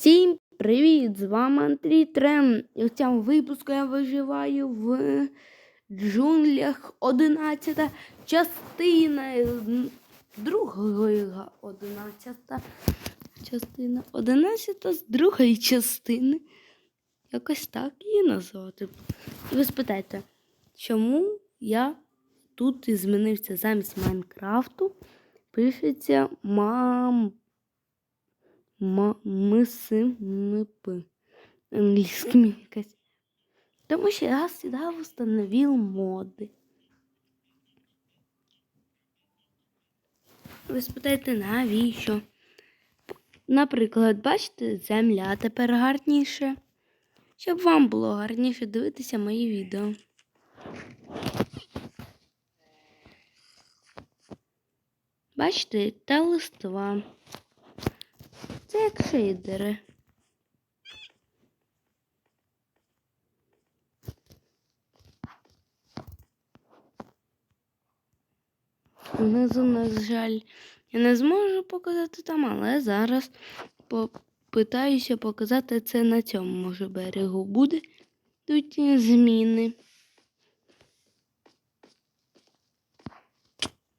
Всім привіт! З вами Андрій Трем. І в цьому випуску я виживаю в джунглях 11 частина. Другої 11 частина. 11 з другої частини. Якось так її назвати. І ви спитаєте, чому я тут і змінився замість Майнкрафту? Пишеться мам. М-м-с-м-п. Якась. Тому що я сюди встановив моди. Ви спитаєте, навіщо? Наприклад, бачите, земля тепер гарніше. Щоб вам було гарніше дивитися мої відео. Бачите, та листва. Це як шейдери. Внизу, на жаль, я не зможу показати там, але зараз попитаюся показати це на цьому може берегу. Буде тут зміни.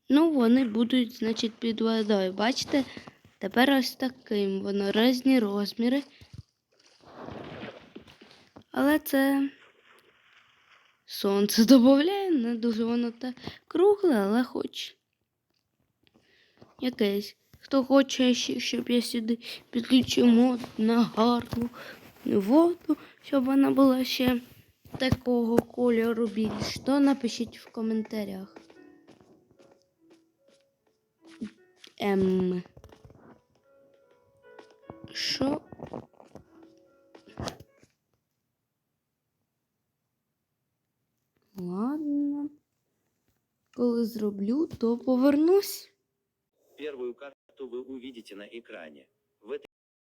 Ну, вони будуть, значить, під водою. Бачите? Тепер ось таким. Воно різні розміри. Але це сонце додає, не дуже воно те кругле, але хоч якесь. Хто хоче, щоб я сюди підключив мод на гарну воду, щоб вона була ще такого кольору більш, то напишіть в коментарях. Ем Що? Ладно. Коли зроблю, то повернусь. Первую карту вы увидите на экране. В этой